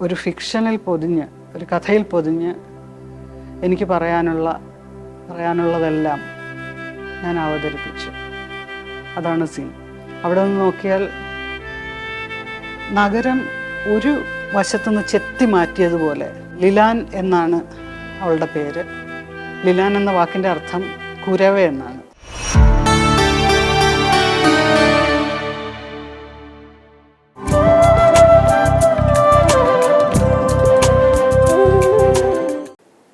ഒരു ഫിക്ഷനിൽ പൊതിഞ്ഞ് ഒരു കഥയിൽ പൊതിഞ്ഞ് എനിക്ക് പറയാനുള്ള പറയാനുള്ളതെല്ലാം ഞാൻ അവതരിപ്പിച്ചു. അതാണ് സീൻ. അവിടെ നിന്ന് നോക്കിയാൽ നഗരം ഒരു വശത്തുനിന്ന് ചെത്തി മാറ്റിയതുപോലെ ലിലാൻ എന്നാണ് അവളുടെ പേര്. ലിലാൻ എന്ന വാക്കിന്റെ അർത്ഥം കുരവ എന്നാണ്.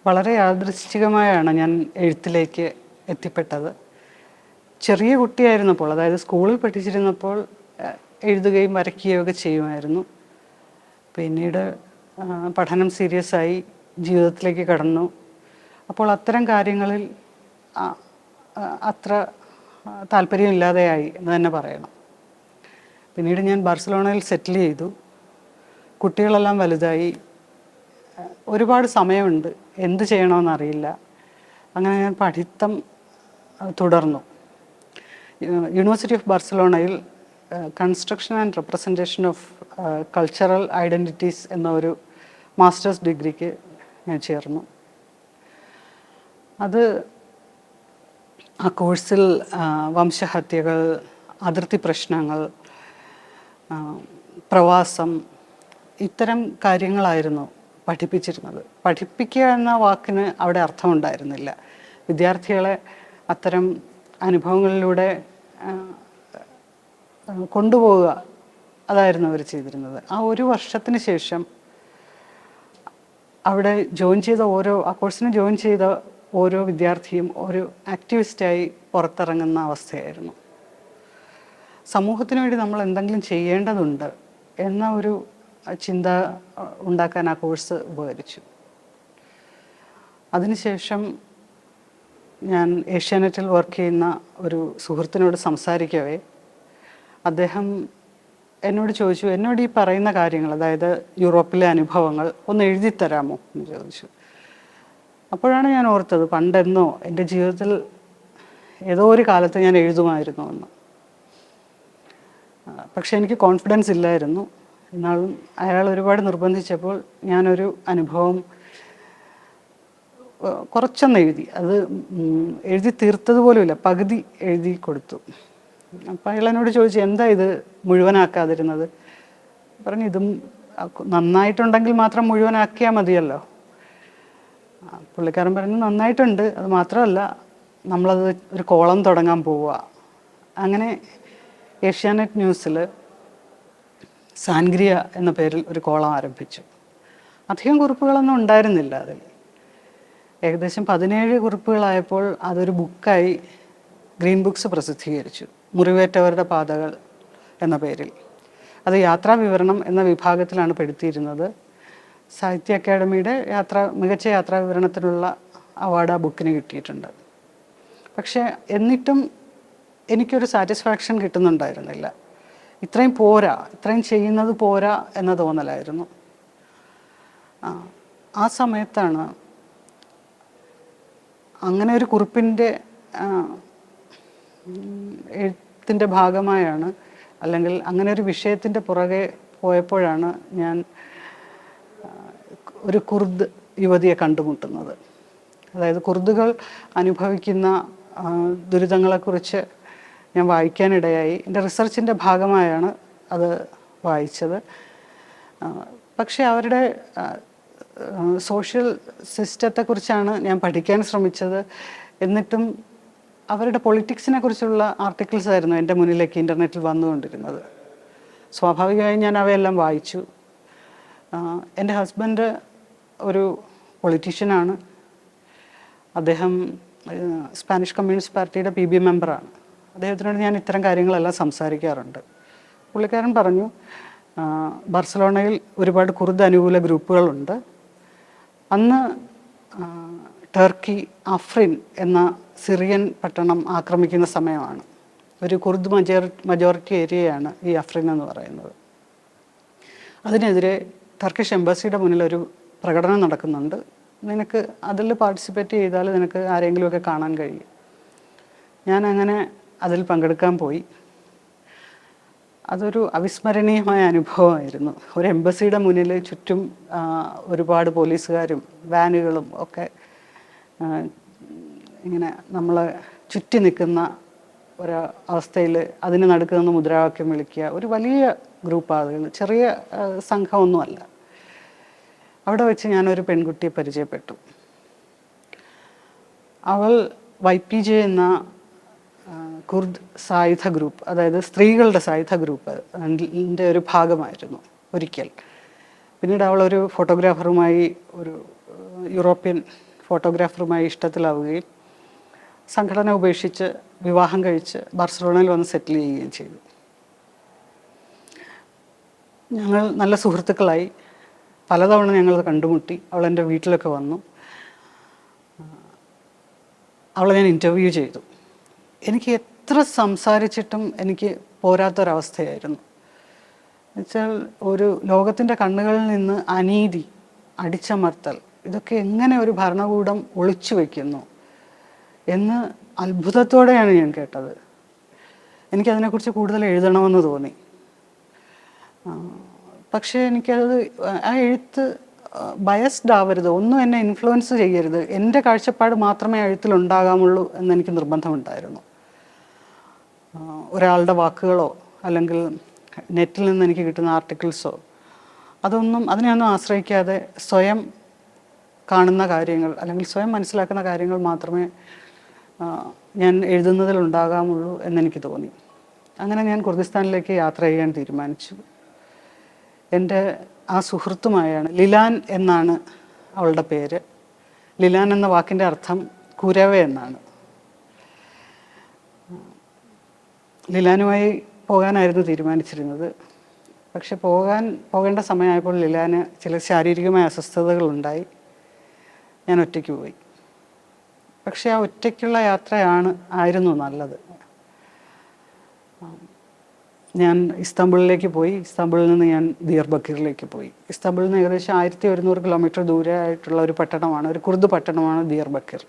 വളരെ യാദൃശ്ചികമായാണ് ഞാൻ എഴുത്തിലേക്ക് എത്തിപ്പെട്ടത്. ചെറിയ കുട്ടിയായിരുന്നപ്പോൾ അതായത് സ്കൂളിൽ പഠിച്ചിരുന്നപ്പോൾ എഴുതുകയും വരയ്ക്കുകയും ഒക്കെ ചെയ്യുമായിരുന്നു. പിന്നീട് പഠനം സീരിയസ് ആയി ജീവിതത്തിലേക്ക് കടന്നു. അപ്പോൾ അത്തരം കാര്യങ്ങളിൽ അത്ര താല്പര്യമില്ലാതെയായി എന്ന് തന്നെ പറയണം. പിന്നീട് ഞാൻ ബാർസലോണയിൽ സെറ്റിൽ ചെയ്തു. കുട്ടികളെല്ലാം വലുതായി. ഒരുപാട് സമയമുണ്ട്. എന്ത് ചെയ്യണമെന്നറിയില്ല അങ്ങനെ ഞാൻ പഠിത്തം തുടർന്നു. University of ബാർസലോണയിൽ construction and representation of cultural identities എന്ന ഒരു മാസ്റ്റേഴ്സ് ഡിഗ്രിക്ക് ഞാൻ ചേർന്നു. അത് ആ കോഴ്സിൽ വംശഹത്യകൾ അതിർത്തി പ്രശ്നങ്ങൾ പ്രവാസം ഇത്തരം കാര്യങ്ങളായിരുന്നു. പഠിപ്പിച്ചിരുന്നത്. പഠിപ്പിക്കുക എന്ന വാക്കിന് അവിടെ അർത്ഥമുണ്ടായിരുന്നില്ല. വിദ്യാർത്ഥികളെ അത്തരം അനുഭവങ്ങളിലൂടെ കൊണ്ടുപോവുക അതായിരുന്നു അവർ ചെയ്തിരുന്നത്. ആ ഒരു വർഷത്തിന് ശേഷം അവിടെ ജോയിൻ ചെയ്ത ഓരോ ആ കോഴ്സിന് ജോയിൻ ചെയ്ത ഓരോ വിദ്യാർത്ഥിയും ഒരു ആക്ടിവിസ്റ്റായി പുറത്തിറങ്ങുന്ന അവസ്ഥയായിരുന്നു. സമൂഹത്തിന് വേണ്ടി നമ്മൾ എന്തെങ്കിലും ചെയ്യേണ്ടതുണ്ട് എന്ന ഒരു ചിന്ത ഉണ്ടാക്കാൻ ആ കോഴ്സ് ഉപകരിച്ചു. അതിനുശേഷം ഞാൻ ഏഷ്യാനെറ്റിൽ വർക്ക് ചെയ്യുന്ന ഒരു സുഹൃത്തിനോട് സംസാരിക്കവേ. അദ്ദേഹം എന്നോട് ചോദിച്ചു എന്നോട് ഈ പറയുന്ന കാര്യങ്ങൾ അതായത് യൂറോപ്പിലെ അനുഭവങ്ങൾ ഒന്ന് എഴുതി തരാമോ എന്ന് ചോദിച്ചു. അപ്പോഴാണ് ഞാൻ ഓർത്തത് പണ്ടെന്നോ എന്റെ ജീവിതത്തിൽ ഏതോ ഒരു കാലത്ത് ഞാൻ എഴുതുമായിരുന്നു എന്ന് പക്ഷെ എനിക്ക് കോൺഫിഡൻസ് ഇല്ലായിരുന്നു. എന്നാലും അയാൾ ഒരുപാട് നിർബന്ധിച്ചപ്പോൾ ഞാനൊരു അനുഭവം കുറച്ചൊന്ന് എഴുതി. അത് എഴുതി തീർത്തതുപോലുമില്ല. പകുതി എഴുതി കൊടുത്തു. അപ്പം അയാൾ എന്നോട് ചോദിച്ചു എന്താ ഇത് മുഴുവനാക്കാതിരുന്നത്? പറഞ്ഞു ഇതും നന്നായിട്ടുണ്ടെങ്കിൽ മാത്രം മുഴുവനാക്കിയാൽ മതിയല്ലോ. പുള്ളിക്കാരൻ പറഞ്ഞു നന്നായിട്ടുണ്ട്. അത് മാത്രമല്ല നമ്മളത് ഒരു കോളം തുടങ്ങാൻ പോവുക. അങ്ങനെ ഏഷ്യാനെറ്റ് ന്യൂസിൽ സാൻഗ്രിയ എന്ന പേരിൽ ഒരു കോളം ആരംഭിച്ചു. അധികം കുറിപ്പുകളൊന്നും ഉണ്ടായിരുന്നില്ല അതിൽ. ഏകദേശം പതിനേഴ് കുറിപ്പുകളായപ്പോൾ അതൊരു ബുക്കായി ഗ്രീൻ ബുക്സ് പ്രസിദ്ധീകരിച്ചു. മുറിവേറ്റവരുടെ പാതകൾ എന്ന പേരിൽ. അത് യാത്രാ വിവരണം എന്ന വിഭാഗത്തിലാണ് പെടുത്തിയിരുന്നത്. സാഹിത്യ അക്കാദമിയുടെ യാത്ര മികച്ച യാത്രാ വിവരണത്തിനുള്ള അവാർഡ് ആ ബുക്കിന് കിട്ടിയിട്ടുണ്ട്. പക്ഷേ എന്നിട്ടും എനിക്കൊരു സാറ്റിസ്ഫാക്ഷൻ കിട്ടുന്നുണ്ടായിരുന്നില്ല. ഇത്രയും പോരാ ഇത്രയും ചെയ്യുന്നത് പോരാ എന്ന തോന്നലായിരുന്നു. ആ, സമയത്താണ് അങ്ങനെ ഒരു കുറിപ്പിന്റെ എഴുത്തിന്റെ ഭാഗമായാണ് അല്ലെങ്കിൽ അങ്ങനെ ഒരു വിഷയത്തിന്റെ പുറകെ പോയപ്പോഴാണ് ഞാൻ ഒരു കുർദ് യുവതിയെ കണ്ടുമുട്ടുന്നത്. അതായത് കുർദുകൾ അനുഭവിക്കുന്ന ദുരിതങ്ങളെക്കുറിച്ച് ഞാൻ വായിക്കാനിടയായി. എന്റെ റിസർച്ചിന്റെ ഭാഗമായാണ് അത് വായിച്ചത്. പക്ഷേ അവരുടെ സോഷ്യൽ സിസ്റ്റത്തെക്കുറിച്ചാണ് ഞാൻ പഠിക്കാൻ ശ്രമിച്ചത്. എന്നിട്ടും അവരുടെ പൊളിറ്റിക്സിനെ കുറിച്ചുള്ള ആർട്ടിക്കിൾസ് ആയിരുന്നു എന്റെ മുന്നിലേക്ക് ഇന്റർനെറ്റിൽ വന്നുകൊണ്ടിരുന്നത്. സ്വാഭാവികമായും ഞാൻ അവയെല്ലാം വായിച്ചു. എന്റെ ഹസ്ബൻഡ് ഒരു പൊളിറ്റീഷ്യനാണ്. അദ്ദേഹം സ്പാനിഷ് കമ്മ്യൂണിസ്റ്റ് പാർട്ടിയുടെ പി ബി മെമ്പറാണ്. അദ്ദേഹത്തിനോട് ഞാൻ ഇത്തരം കാര്യങ്ങളെല്ലാം സംസാരിക്കാറുണ്ട്. പുള്ളിക്കാരൻ പറഞ്ഞു ബാർസലോണയിൽ ഒരുപാട് കുർദ് അനുകൂല ഗ്രൂപ്പുകളുണ്ട്. അന്ന് ടർക്കി അഫ്രിൻ എന്ന സിറിയൻ പട്ടണം ആക്രമിക്കുന്ന സമയമാണ്. ഒരു കുർദ് മജോറി മജോറിറ്റി ഏരിയയാണ് ഈ അഫ്രിൻ എന്ന് പറയുന്നത്. അതിനെതിരെ ടർക്കിഷ് എംബസിയുടെ മുന്നിൽ ഒരു പ്രകടനം നടക്കുന്നുണ്ട്. നിനക്ക് അതിൽ പാർട്ടിസിപ്പേറ്റ് ചെയ്താൽ നിനക്ക് ആരെങ്കിലുമൊക്കെ കാണാൻ കഴിയും. ഞാൻ അങ്ങനെ അതിൽ പങ്കെടുക്കാൻ പോയി. അതൊരു അവിസ്മരണീയമായ അനുഭവമായിരുന്നു. ഒരു എംബസിയുടെ മുന്നിൽ ചുറ്റും ഒരുപാട് പോലീസുകാരും വാനുകളും ഒക്കെ ഇങ്ങനെ നമ്മൾ ചുറ്റി നിൽക്കുന്ന ഒരു അവസ്ഥയിൽ അതിന് നടുക്ക് നിന്ന് മുദ്രാവാക്യം വിളിക്കുക. ഒരു വലിയ ഗ്രൂപ്പ് ആളുകൾ ചെറിയ സംഘമൊന്നുമല്ല. അവിടെ വെച്ച് ഞാനൊരു പെൺകുട്ടിയെ പരിചയപ്പെട്ടു. അവൾ വൈ പി ജെ എന്ന കുർദ് സായുധ ഗ്രൂപ്പ് അതായത് സ്ത്രീകളുടെ സായുധ ഗ്രൂപ്പ് ന്റെ ഒരു ഭാഗമായിരുന്നു ഒരിക്കൽ. പിന്നീട് അവൾ ഒരു ഫോട്ടോഗ്രാഫറുമായി ഒരു യൂറോപ്യൻ ഫോട്ടോഗ്രാഫറുമായി ഇഷ്ടത്തിലാവുകയും സംഘടന ഉപേക്ഷിച്ച് വിവാഹം കഴിച്ച് ബാർസലോണയിൽ വന്ന് സെറ്റിൽ ചെയ്യുകയും ചെയ്തു. ഞങ്ങൾ നല്ല സുഹൃത്തുക്കളായി. പലതവണ ഞങ്ങൾ കണ്ടുമുട്ടി. അവൾ എന്റെ വീട്ടിലൊക്കെ വന്നു. അവളെ ഞാൻ ഇന്റർവ്യൂ ചെയ്തു. എനിക്ക് എത്ര സംസാരിച്ചിട്ടും എനിക്ക് പോരാത്തൊരവസ്ഥയായിരുന്നു. എന്നുവെച്ചാൽ ഒരു ലോകത്തിന്റെ കണ്ണുകളിൽ നിന്ന് അനീതി അടിച്ചമർത്തൽ ഇതൊക്കെ എങ്ങനെ ഒരു ഭരണകൂടം ഒളിച്ചു വയ്ക്കുന്നു എന്ന് അത്ഭുതത്തോടെയാണ് ഞാൻ കേട്ടത്. എനിക്കതിനെക്കുറിച്ച് കൂടുതൽ എഴുതണമെന്ന് തോന്നി. പക്ഷേ എനിക്കത് ആ എഴുത്ത് ബയസ്ഡ് ആവരുത് ഒന്നും എന്നെ ഇൻഫ്ലുവൻസ് ചെയ്യരുത് എന്റെ കാഴ്ചപ്പാട് മാത്രമേ എഴുത്തിൽ ഉണ്ടാകാമുള്ളൂ എന്നെനിക്ക് നിർബന്ധമുണ്ടായിരുന്നു. ഒരാളുടെ വാക്കുകളോ അല്ലെങ്കിൽ നെറ്റിൽ നിന്ന് എനിക്ക് കിട്ടുന്ന ആർട്ടിക്കിൾസോ അതൊന്നും അതിനെയൊന്നും ആശ്രയിക്കാതെ സ്വയം കാണുന്ന കാര്യങ്ങൾ അല്ലെങ്കിൽ സ്വയം മനസ്സിലാക്കുന്ന കാര്യങ്ങൾ മാത്രമേ ഞാൻ എഴുതുന്നതിൽ ഉണ്ടാകാമുള്ളൂ എന്നെനിക്ക് തോന്നി. അങ്ങനെ ഞാൻ കുർദിസ്ഥാനിലേക്ക് യാത്ര ചെയ്യാൻ തീരുമാനിച്ചു. എന്റെ ആ സുഹൃത്തുമായാണ് ലിലാൻ എന്നാണ് അവളുടെ പേര്. ലിലാൻ എന്ന വാക്കിന്റെ അർത്ഥം കുരവ എന്നാണ്. ലിലാനുമായി പോകാനായിരുന്നു തീരുമാനിച്ചിരുന്നത്. പക്ഷെ പോകാൻ പോകേണ്ട സമയമായപ്പോൾ ലിലാന് ചില ശാരീരികമായ അസ്വസ്ഥതകളുണ്ടായി. ഞാൻ ഒറ്റയ്ക്ക് പോയി. പക്ഷെ ആ ഒറ്റയ്ക്കുള്ള യാത്രയാണ് ആയിരുന്നു നല്ലത്. ഞാൻ ഇസ്താംബുളിലേക്ക് പോയി. ഇസ്താംബുളിൽ നിന്ന് ഞാൻ ദിയർബക്കീറിലേക്ക് പോയി. ഇസ്താംബുളിൽ നിന്ന് ഏകദേശം ആയിരത്തി ഒരുന്നൂറ് കിലോമീറ്റർ ദൂരെ ആയിട്ടുള്ള ഒരു പട്ടണമാണ് ഒരു കുർദ് പട്ടണമാണ് ദിയർബക്കീർ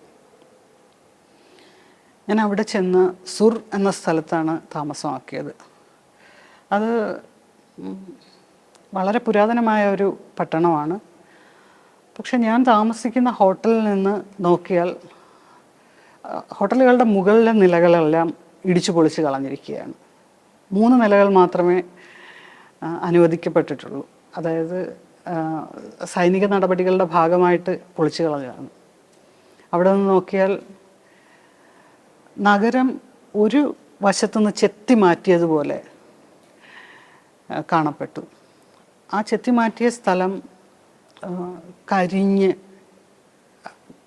ഞാൻ അവിടെ ചെന്ന് സുർ എന്ന സ്ഥലത്താണ് താമസമാക്കിയത്. അത് വളരെ പുരാതനമായ ഒരു പട്ടണമാണ്. പക്ഷെ ഞാൻ താമസിക്കുന്ന ഹോട്ടലിൽ നിന്ന് നോക്കിയാൽ ഹോട്ടലുകളുടെ മുകളിലെ നിലകളെല്ലാം ഇടിച്ചു പൊളിച്ച് കളഞ്ഞിരിക്കുകയാണ്. മൂന്ന് നിലകൾ മാത്രമേ അനുവദിക്കപ്പെട്ടിട്ടുള്ളൂ. അതായത് സൈനിക നടപടികളുടെ ഭാഗമായിട്ട് പൊളിച്ചു കളഞ്ഞതാണ്. അവിടെ നിന്ന് നോക്കിയാൽ നഗരം ഒരു വശത്തുനിന്ന് ചെത്തി മാറ്റിയതുപോലെ കാണപ്പെട്ടു. ആ ചെത്തി മാറ്റിയ സ്ഥലം കരിഞ്ഞ്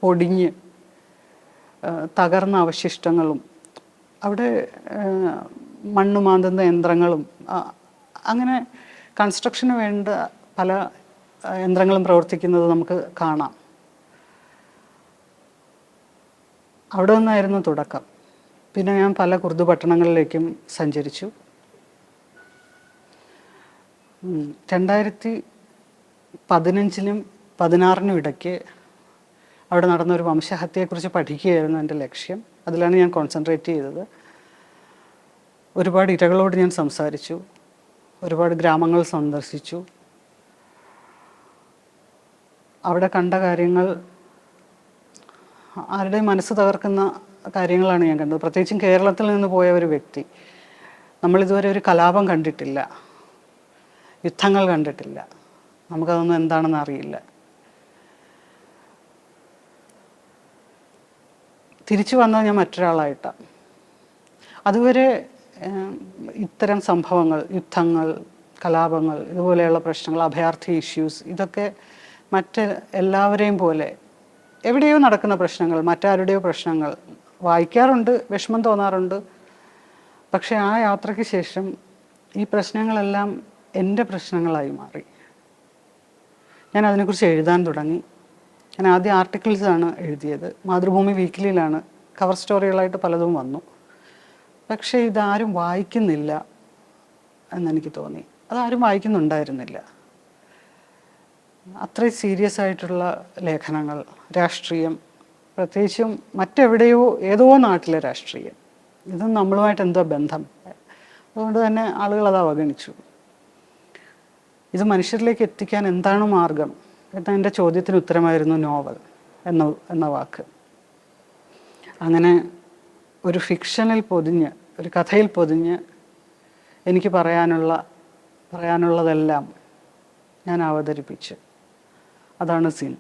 പൊടിഞ്ഞ് തകർന്ന അവശിഷ്ടങ്ങളും അവിടെ മണ്ണ് മാന്തുന്ന യന്ത്രങ്ങളും അങ്ങനെ കൺസ്ട്രക്ഷന് വേണ്ട പല യന്ത്രങ്ങളും പ്രവർത്തിക്കുന്നത് നമുക്ക് കാണാം. അവിടെ നിന്നായിരുന്നു തുടക്കം. പിന്നെ ഞാൻ പല കുർദു പട്ടണങ്ങളിലേക്കും സഞ്ചരിച്ചു. രണ്ടായിരത്തി പതിനഞ്ചിനും പതിനാറിനും ഇടയ്ക്ക് അവിടെ നടന്ന ഒരു വംശഹത്യയെക്കുറിച്ച് പഠിക്കുകയായിരുന്നു എന്റെ ലക്ഷ്യം. അതിലാണ് ഞാൻ കോൺസെൻട്രേറ്റ് ചെയ്തത്. ഒരുപാട് ഇരകളോട് ഞാൻ സംസാരിച്ചു. ഒരുപാട് ഗ്രാമങ്ങൾ സന്ദർശിച്ചു. അവിടെ കണ്ട കാര്യങ്ങൾ ആരുടെയും മനസ്സ് തകർക്കുന്ന കാര്യങ്ങളാണ് ഞാൻ കണ്ടത്. പ്രത്യേകിച്ചും കേരളത്തിൽ നിന്ന് പോയ ഒരു വ്യക്തി. നമ്മളിതുവരെ ഒരു കലാപം കണ്ടിട്ടില്ല. യുദ്ധങ്ങൾ കണ്ടിട്ടില്ല. നമുക്കതൊന്നും എന്താണെന്ന് അറിയില്ല. തിരിച്ചു വന്നത് ഞാൻ മറ്റൊരാളായിട്ടാണ് അതുവരെ ഇത്തരം സംഭവങ്ങൾ യുദ്ധങ്ങൾ കലാപങ്ങൾ ഇതുപോലെയുള്ള പ്രശ്നങ്ങൾ അഭയാർത്ഥി ഇഷ്യൂസ് ഇതൊക്കെ മറ്റ് എല്ലാവരെയും പോലെ എവിടെയോ നടക്കുന്ന പ്രശ്നങ്ങൾ മറ്റാരുടെയോ പ്രശ്നങ്ങൾ വായിക്കാറുണ്ട് വിഷമം തോന്നാറുണ്ട്. പക്ഷേ ആ യാത്രയ്ക്ക് ശേഷം ഈ പ്രശ്നങ്ങളെല്ലാം എന്റെ പ്രശ്നങ്ങളായി മാറി. ഞാൻ അതിനെക്കുറിച്ച് എഴുതാൻ തുടങ്ങി. ഞാൻ ആദ്യം ആർട്ടിക്കിൾസാണ് എഴുതിയത്. മാതൃഭൂമി വീക്കിലിയിലാണ്. കവർ സ്റ്റോറികളായിട്ട് പലതും വന്നു. പക്ഷേ ഇതാരും വായിക്കുന്നില്ല എന്നെനിക്ക് തോന്നി. അതാരും വായിക്കുന്നുണ്ടായിരുന്നില്ല. അത്രയും സീരിയസ് ആയിട്ടുള്ള ലേഖനങ്ങൾ രാഷ്ട്രീയം പ്രത്യേകിച്ചും മറ്റെവിടെയോ ഏതോ നാട്ടിലെ രാഷ്ട്രീയം. ഇത് നമ്മളുമായിട്ട് എന്തോ ബന്ധം. അതുകൊണ്ട് തന്നെ ആളുകൾ അത് അവഗണിച്ചു. ഇത് മനുഷ്യരിലേക്ക് എത്തിക്കാൻ എന്താണ് മാർഗം? എന്ന എന്റെ ചോദ്യത്തിന് ഉത്തരമായിരുന്നു നോവൽ എന്ന എന്ന വാക്ക്. അങ്ങനെ ഒരു ഫിക്ഷനിൽ പൊതിഞ്ഞ് ഒരു കഥയിൽ പൊതിഞ്ഞ് എനിക്ക് പറയാനുള്ള പറയാനുള്ളതെല്ലാം ഞാൻ അവതരിപ്പിച്ച്. അതാണ് സീൻ.